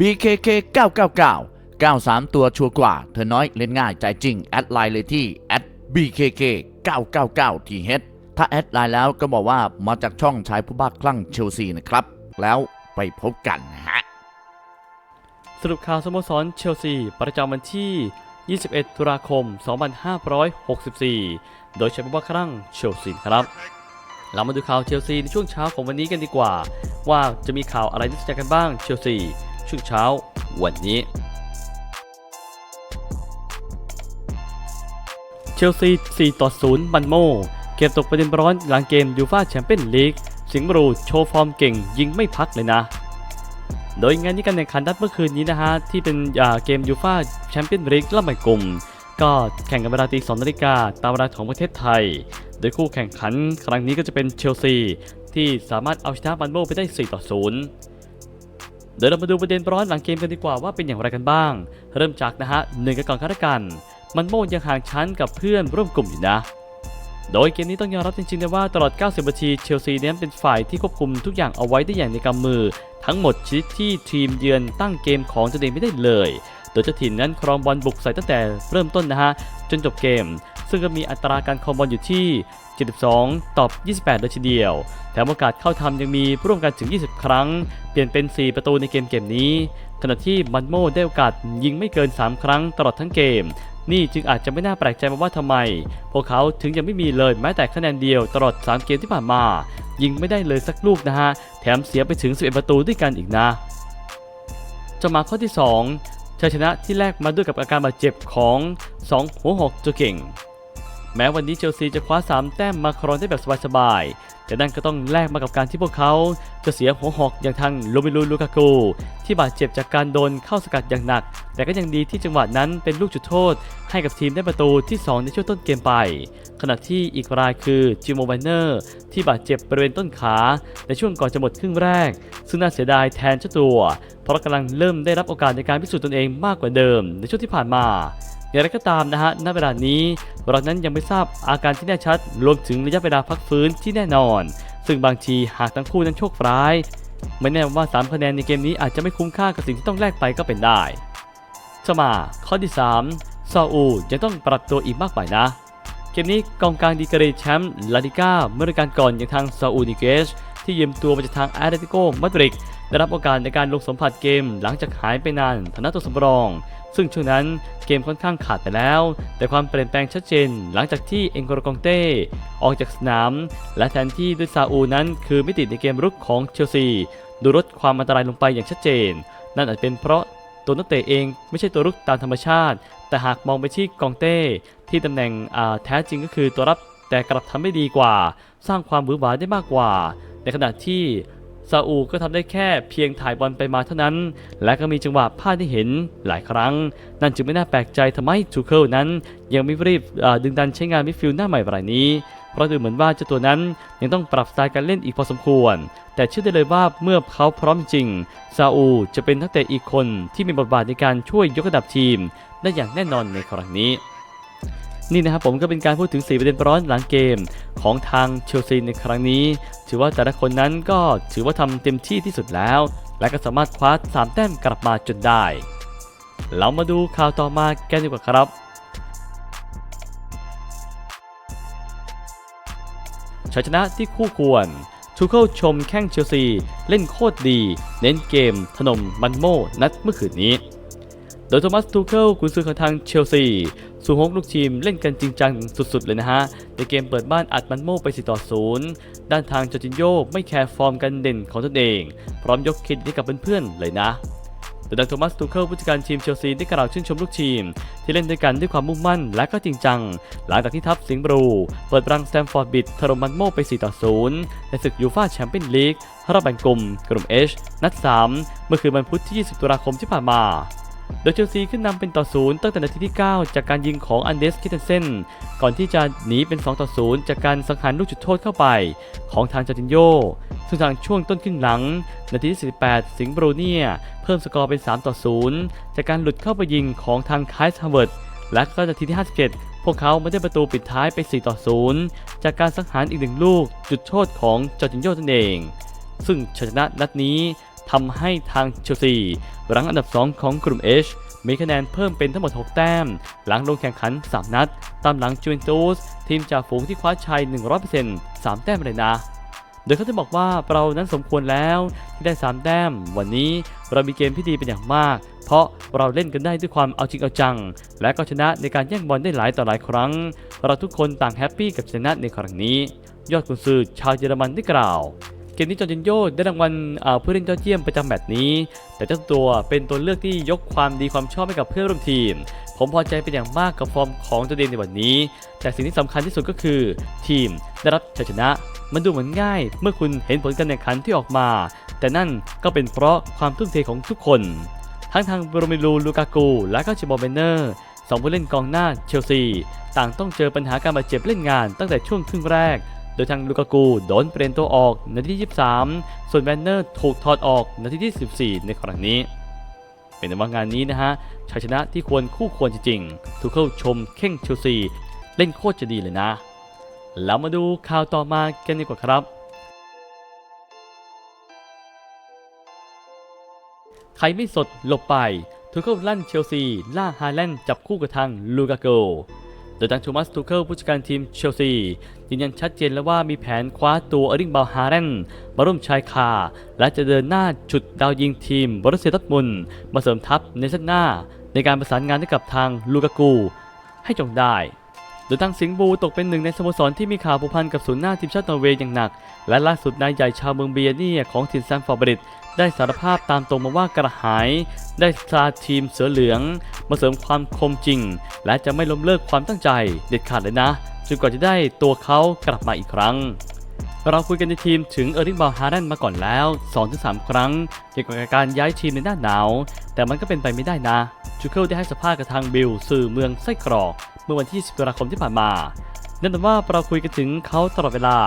BKK 999 93 ตัวชัวร์กว่า เธอน้อยเล่นง่ายใจจริง แอดไลน์เลยที่ @BKK 999 TH ถ้าแอดไลน์แล้วก็บอกว่ามาจากช่องชายผู้บ้าคลั่งเชลซีนะครับ แล้วไปพบกันนะฮะ สรุปข่าวสโมสรเชลซี ประจำวันที่ 21 ตุลาคม 2564 โดยใช้ผู้ว่าครั่งเชลซีครับ เรามาดูข่าวเชลซีในช่วงเช้าของวันนี้กันดีกว่า ว่าจะมีข่าวอะไรน่าสนใจกันบ้างเชลซี ช่วงเช้าวันนี้ เชลซี 4 ต่อ0บันโม เกมตกประเด็นร้อนหลังเกมยูฟ่าแชมเปี้ยนลีก สิงห์บรูโชว์ฟอร์มเก่งยิงไม่พักเลยนะ โดยงานนี้การแข่งขันนัดเมื่อคืนนี้นะฮะ ที่เป็นอ่าเกมยูฟ่าแชมเปี้ยนลีกรอบแบ่งกลุ่มก็แข่งกันเวลาตี2นาฬิกาตามเวลาของประเทศไทย โดยคู่แข่งขันครั้งนี้ก็จะเป็นเชลซี ที่สามารถเอาชนะบันโมไปได้ 4 ต่อ 0 เดี๋ยวเรามาดูประเด็นร้อนหลังเกมกันดีกว่าว่าเป็นอย่างไรกันบ้าง เริ่มจากนะฮะหนึ่งกันก่อนกันกัน มันโมยังห่างชั้นกับเพื่อนร่วมกลุ่มอยู่นะ โดยเกมนี้ต้องยอมรับจริงๆนะว่าตลอด 90 นาทีเชลซีเนั้นเป็นฝ่ายที่ควบคุมทุกอย่างเอาไว้ได้อย่างในกำมือ ทั้งหมดชนิดที่ทีมเยือนตั้งเกมของตัวเองไม่ได้เลย โดยเจ้าถิ่นนั้นครองบอลบุกใส่ตั้งแต่เริ่มต้นนะฮะจนจบเกม ซึ่งก็มีอัตราการครองบอลอยู่ที่ 72 ต่อ 28 เลยทีเดียว แถมโอกาสเข้าทำยังมีร่วมกันถึง 20 ครั้ง เปลี่ยนเป็น 4 ประตูในเกมเกมนี้ ขณะที่มันโมได้โอกาสยิงไม่เกิน 3 ครั้งตลอดทั้งเกม นี่จึงอาจจะไม่น่าแปลกใจมาว่าทำไม พวกเขาถึงยังไม่มีเลยแม้แต่คะแนนเดียวตลอด 3 เกมที่ผ่านมา ยิงไม่ได้เลยสักลูกนะฮะ แถมเสียไปถึง 11 ประตูด้วยกันอีกนะจะมาข้อที่ 2ชัยชนะที่แลกมาด้วยกับอาการบาดเจ็บของ 2 หัวหอกตัวเก่ง แม้วันนี้เชลซีจะคว้า 3 แต้มมาครองได้แบบสบายๆ แต่นั่นก็ต้องแลกมากับการที่พวกเขาจะเสียหัวหอกอย่างทางโรมิลูลูกาโกที่บาดเจ็บจากการโดนเข้าสกัดอย่างหนัก แต่ก็ยังดีที่จังหวะนั้นเป็นลูกจุดโทษ ให้กับทีมได้ประตูที่ 2 ในช่วงต้นเกมไป ขณะที่อีกรายคือจิโมไวเนอร์ที่บาดเจ็บบริเวณต้นขาในช่วงก่อนจะหมดครึ่งแรก ซึ่งน่าเสียดายแทนเจ้าตัว เพราะกำลังเริ่มได้รับโอกาสในการพิสูจน์ตนเองมากกว่าเดิม ในช่วงที่ผ่านมา อย่างไรก็ตามนะฮะณเวลานี้ เรานั้นยังไม่ทราบอาการที่แน่ชัด รวมถึงระยะเวลาพักฟื้นที่แน่นอน ซึ่งบางทีหากทั้งคู่นั้นโชคร้ายไม่แน่ว่า 3 คะแนนในเกมนี้อาจจะไม่คุ้มค่ากับสิ่งที่ต้องแลกไปก็เป็นได้จะมาข้อที่ 3 ซาอูยังต้องปรับตัวอีกมากไปนะ เกมนี้กองกลางดีกรีแชมป์ลาลิก้าเมื่อกาลก่อนอย่างทางซาอูนิเกสที่ยืมตัวมาจากทางแอตเลติโกมาดริด ได้รับโอกาสในการลงสัมผัสเกมหลังจากหายไปนานฐานะตัวสำรอง ซึ่งช่วงนั้นเกมค่อนข้างขาดไปแล้ว แต่ความเปลี่ยนแปลงชัดเจน หลังจากที่เอ็งโกรกองเต้ออกจากสนาม และแทนที่ด้วยซาอูนั้นคือมิติในเกมรุกของเชลซี ดูลดความอันตรายลงไปอย่างชัดเจน นั่นอาจเป็นเพราะตัวนักเตะเองไม่ใช่ตัวรุกตามธรรมชาติ แต่หากมองไปที่กองเต้ ที่ตำแหน่งแท้จริงก็คือตัวรับแต่กลับทำได้ดีกว่า สร้างความหวือหวาได้มากกว่า ในขณะที่ ซาอูก็ทำได้แค่เพียงถ่ายบอลไปมาเท่านั้น และก็มีจังหวะพลาดที่เห็นหลายครั้ง นั่นจึงไม่น่าแปลกใจทำไมทูเคิลนั้น ยังไม่รีบดึงดันใช้งานมิดฟิลด์หน้าใหม่รายนี้ เพราะดูเหมือนว่าเจ้าตัวนั้นยังต้องปรับสไตล์การเล่นอีกพอสมควร แต่เชื่อได้เลยว่าเมื่อเขาพร้อมจริงซาอูจะเป็นนักเตะอีกคนที่มีบทบาทในการช่วยยกระดับทีม ได้อย่างแน่นอนในครั้งนี้ นี่นะครับผมก็เป็นการพูดถึง 4 ประเด็นร้อนหลังเกม ของทางเชลซีในครั้งนี้ ถือว่าแต่ละคนนั้นก็ถือว่าทำเต็มที่ที่สุดแล้ว และก็สามารถคว้า 3 แต้มกลับมาจนได้ เรามาดูข่าวต่อมากันดีกว่าครับชัยชนะที่คู่ควรทูเคิลชมแข้งเชลซี เล่นโคตรดี เน้นเกมถล่มมันโมนัดเมื่อคืนนี้ โดยโทมัสทูเคิลกุนซือของทางเชลซี สูงฮกลูกทีมเล่นกันจริงจังสุดๆเลยนะฮะ ในเกมเปิดบ้านอัดมันโมไป4ต่อ0ด้านทางจอจินโยไม่แคร์ฟอร์มกันเด่นของตนเอง พร้อมยกเครดิตให้กับเพื่อนๆเลยนะโดยดังโทมัสทูเคิลผู้จัดการทีมเชลซีได้กล่าวชื่นชมลูกทีม ที่เล่นด้วยกันด้วยความมุ่งมั่นและก็จริงจัง หลังจากที่ทัพสิงห์บรูเปิดรังสแตมฟอร์ดบิดถล่มมันโมไป 4 ต่อ 0 ในศึกยูฟ่าแชมเปี้ยนลีกรอบแบ่งกลุ่มกลุ่ม H นัด 3 เมื่อคืนวันพุธที่ 20 ตุลาคมที่ผ่านมา ดยเชลซีขึ้นนำเป็นต่อ0ตั้งแต่นาทีที่ 9 จากการยิงของอันเดสคิเทนเซนก่อนที่จะหนีเป็น 2 ต่อ0จากการสังหารลูกจุดโทษเข้าไป ของทางจอร์จินโยซึ่งทางช่วงต้นครึ่งหลัง นาทีที่ 48 สิงห์บรูเนีย เพิ่มสกอร์เป็น 3 ต่อ0จากการหลุดเข้าไปยิงของทางไคส์ฮาร์เวิร์ดและก็นาทีที่ 57 พวกเขาไม่ได้ประตูปิดท้ายไป 4 ต่อ0จากการสังหารอีกหนึ่งลูกจุดโทษของจอร์จินโยนั่นเอง ซึ่งชนะนัดนี้ ทำให้ทางเชลซีรั้งอันดับ 2 ของกลุ่ม H มีคะแนนเพิ่มเป็นทั้งหมด 6 แต้ม หลังลงแข่งขัน 3 นัด ตามหลังจูเวนตุสทีมจ่าฝูงที่คว้าชัย 100% 3 แต้มเลยนะ โดยเขาจะบอกว่าเรานั้นสมควรแล้วที่ได้ 3 แต้ม วันนี้เรามีเกมที่ดีเป็นอย่างมาก เพราะเราเล่นกันได้ด้วยความเอาจริงเอาจัง และก็ชนะในการแย่งบอลได้หลายต่อหลายครั้ง เราทุกคนต่างแฮปปี้กับชนะในครั้งนี้ ยอดกุนซือชาวเยอรมันได้กล่าว เกมนี้จอร์จินโยได้รางวัลผู้เล่นยอดเยี่ยมประจำแมตช์นี้ แต่เจ้าตัวเป็นตัวเลือกที่ยกความดีความชอบให้กับเพื่อนร่วมทีม ผมพอใจเป็นอย่างมากกับฟอร์มของตัวเองในวันนี้ แต่สิ่งที่สำคัญที่สุดก็คือ ทีมได้รับชัยชนะ มันดูเหมือนง่าย เมื่อคุณเห็นผลการแข่งขันที่ออกมา แต่นั่นก็เป็นเพราะความทุ่มเทของทุกคน ทั้งทางโรเมลูลูกากูและก็ชิบอเบนเนอร์สองผู้เล่นกองหน้าเชลซี ต่างต้องเจอปัญหาการบาดเจ็บเล่นงานตั้งแต่ช่วงครึ่งแรก โดยทางลูกากูโดนเปลี่ยนตัวออกนาทีที่ 23 ส่วนแวนเนอร์ถูกถอดออกนาทีที่ 14 ในครั้งนี้ เป็นว่างานนี้นะฮะชัยชนะที่ควรคู่ควรจริงๆทุกเข้าชมเข่งเชลซีเล่นโคตรจะดีเลยนะ แล้วมาดูข่าวต่อมากันดีกว่าครับใครไม่สดหลบไปทูเคิลลั่นเชลซีล่าฮาแลนด์จับคู่กับทางลูกาโก โดยทางโทมัสทูเคิลผู้จัดการทีมเชลซียืนยันชัดเจนแล้วว่ามีแผนคว้าตัวเอริงบาลฮาเรนมาร่วมชายคา และจะเดินหน้าจุดดาวยิงทีมบร u เซียดอทมุนมาเสริมทัพในเส้นหน้า ในการประสานงานให้กับทางลูกากู ให้จงได้ โดยทางสิงห์บูตกเป็นหนึ่งในสโมสรที่มีข่าวผูกพันกับศูนย์หน้าทีมชาตินอร์เวย์อย่างหนัก และล่าสุดนายใหญ่ชาวเมืองเบียเนียของทีมแซมฟอร์บริดได้สารภาพตามตรงมาว่ากระหาย ได้สาทีมเสือเหลือง มาเสริมความคมจริง และจะไม่ล้มเลิกความตั้งใจ เด็ดขาดเลยนะจนกว่าจะได้ตัวเขากลับมาอีกครั้ง เราคุยกันในทีมถึงเออร์ลิงบอลฮาร์เดนมาก่อนแล้ว 2-3 ครั้งเกี่ยวกับการย้ายทีมในหน้าหนาว แต่มันก็เป็นไปไม่ได้นะจูเคิลได้ให้สัมภาษณ์กับทางบิลสื่อเมืองไส้กรอก เมื่อวันที่ 10 ตุลาคมที่ผ่านมาแน่นอนว่าเราคุยกันถึงเขาตลอดเวลา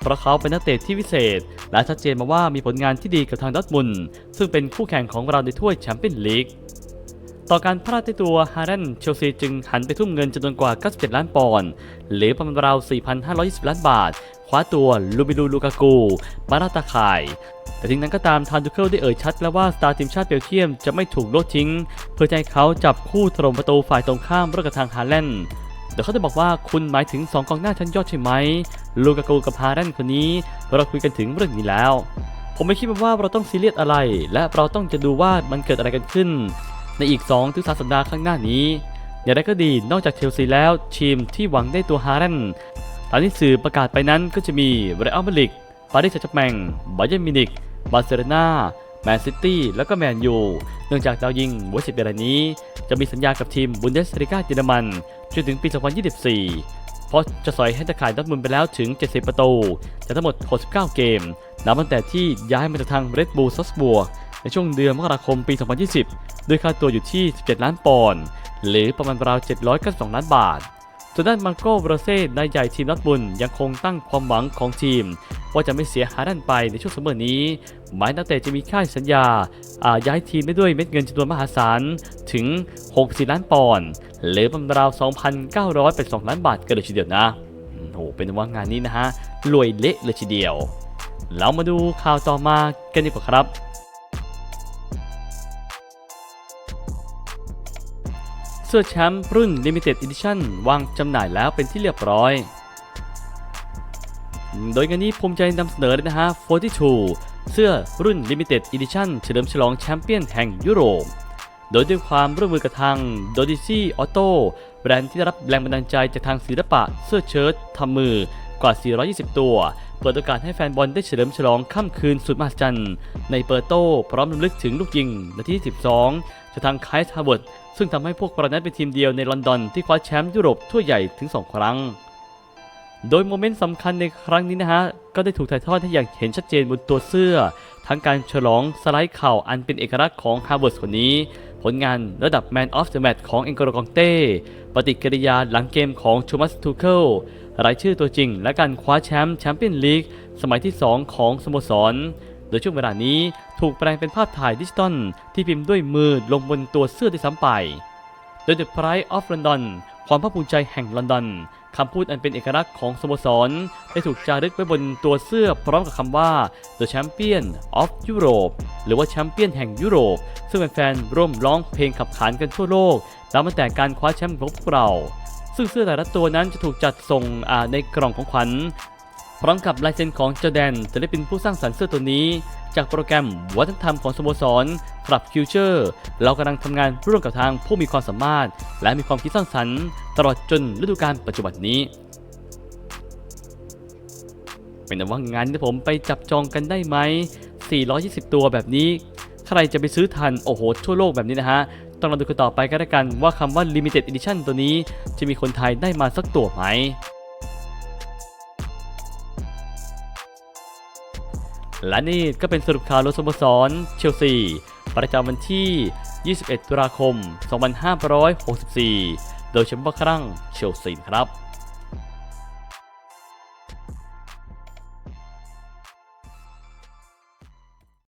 เพราะเขาเป็นนักเตะที่วิเศษ และชัดเจนมาว่ามีผลงานที่ดีกับทางดอร์ทมุนซึ่งเป็นคู่แข่งของเราในถ้วยแชมเปี้ยนลีก ต่อการพลาดตัวฮาร์เดนเชลซีจึงหันไปทุ่มเงินจำนวนกว่า 97 ล้านปอนด์หรือประมาณราว 4,520 ล้านบาท คว้าตัวลูบิลูลูกากูมาราตาคาย แต่ทิ้งนั้นก็ตามทานดูเคิลได้เอ่ยชัดแล้วว่าสตาร์ทีมชาติเบลเยียมจะไม่ถูกลดทิ้ง เพื่อให้เขาจับคู่ถล่มประตูฝ่ายตรงข้ามร่วมกับทางฮาแลนด์เดี๋ยวเขาจะบอกว่าคุณหมายถึง 2กองหน้าชั้นยอดใช่ไหม ลูกากูกับฮาแลนด์คนนี้เราคุยกันถึงเรื่องนี้แล้ว ผมไม่คิดว่าเราต้องซีเรียสอะไร และเราต้องจะดูว่ามันเกิดอะไรกันขึ้น ในอีก2ถึง3สัปดาห์ข้างหน้านี้ อย่างไรก็ดีนอกจากเชลซีแล้วทีมที่หวังได้ตัวฮาแลนด์ตามที่สื่อประกาศไปนั้นก็จะมีเรอัลมาดริดปารีสแซงต์แมงบาเยิร์นมิวนิกบาร์เซโลนาแมนซิตี้แล้วก็แมนยูเนื่องจากดาวยิงหัวสิบเดือนนี้ จะมีสัญญากับทีมบุนเดสลิกาเยอรมันจนถึงปี 2024 เพราะจะสอยให้ตะข่ายดอร์ทมุนไปแล้วถึง 70 ประตูจากทั้งหมด 69 เกมนับตั้งแต่ที่ย้ายมาจากทางเรดบูลซัสบัว ในช่วงเดือนมกราคมปี 2020 ด้วยค่าตัวอยู่ที่ 17 ล้านปอนด์หรือประมาณราว792 ล้านบาทส่วนด้านมาร์โกบรเซ่นายใหญ่ทีมดอร์ทมุนด์ยังคงตั้งความหวังของทีม ว่าจะไม่เสียหายด้านไปในช่วงซัมเมอร์นี้ หมายนักเตะจะมีค่าสัญญาอาย้ายทีมได้ด้วยเม็ดเงินจำนวนมหาศาลถึง 64 ล้านปอนด์หรือประมาณราว 2,982 ล้านบาทกันเลยทีเดียวนะโอ้โหเป็นว่างานนี้นะฮะรวยเละเลยทีเดียวแล้วมาดูข่าวต่อมากันดีกว่าครับ เสื้อแชมป์รุ่น Limited Edition วางจำหน่ายแล้วเป็นที่เรียบร้อย โดยงานนี้ภูมิใจนำเสนอเลยนะฮะ 42 เสื้อรุ่น Limited Edition เฉลิมฉลองแชมเปี้ยนแห่งยุโรป โดยด้วยความร่วมมือกับทาง d o d i c y Auto แบรนด์ที่ได้รับแรงบันดาลใจจากทางศิลปะ เสื้อเชิ้ตทำมือ กว่า 420 ตัว เปิดโอกาสให้แฟนบอลได้เฉลิมฉลองค่ำคืนสุดมหัศจรรย์ในเปอร์โตพร้อมรำลึกถึงลูกยิงนาทีที่ 12จากทางไคส์ฮาร์วร์ดซึ่งทำให้พวกเรานั้นเป็นทีมเดียวในลอนดอนที่คว้าแชมป์ยุโรปทั่วใหญ่ถึง 2 ครั้ง โดยโมเมนต์สำคัญในครั้งนี้นะฮะ ก็ได้ถูกถ่ายทอดให้อย่างเห็นชัดเจนบนตัวเสื้อ ทั้งการฉลองสไลด์เข่าอันเป็นเอกลักษณ์ของฮาร์เวาร์ดคนนี้ ผลงานระดับ Man of the Match ของเอ็นโกโรกองเต้ ปฏิกิริยาหลังเกมของโทมัสทูเคิลรายชื่อตัวจริง และการคว้าแชมป์แชมเปี้ยนลีกสมัยที่ 2 ของสโมสร โดยช่วงเวลานี้ถูกแปลงเป็นภาพถ่ายดิจิตอลที่พิมพ์ด้วยมือลงบนตัวเสื้อที่ซ้ำไป โดย The Pride of London ความภาคภูมิใจแห่งลอนดอน คำพูดอันเป็นเอกลักษณ์ของสโมสร ได้ถูกจารึกไว้บนตัวเสื้อพร้อมกับคำว่า The Champion of Europe หรือว่าแชมเปี้ยนแห่งยุโรป ซึ่งแฟนๆร่วมร้องเพลงขับขานกันทั่วโลกนับตั้งแต่การคว้าแชมป์ของพวกเรา ซึ่งเสื้อแต่ละตัวนั้นจะถูกจัดส่งในกล่องของขวัญพร้อมกับลายเซ็นของจอแดนศิลปินผู้สร้างสรรค์เสื้อตัวนี้ จากโปรแกรมวัฒนธรรมของสโมสรคลับคิวเจอร์ เรากำลังทำงานร่วมกับทางผู้มีความสามารถ และมีความคิดสร้างสรรค์ ตลอดจนฤดูกาลปัจจุบันนี้ เป็นแต่ว่างานที่ผมไปจับจองกันได้ไหม 420 ตัวแบบนี้ ใครจะไปซื้อทัน โอ้โห ทั่วโลกแบบนี้นะฮะ ต้องมาดูกันต่อไปก็แล้วกันว่าคำว่า Limited Edition ตัวนี้จะมีคนไทยได้มาสักตัวไหมและนี่ก็เป็นสรุปข่าวรถสโมสรเชลซี ประจำวันที่ 21 ตุลาคม 2564 โดยเฉพาะครั้งเชลซีครับ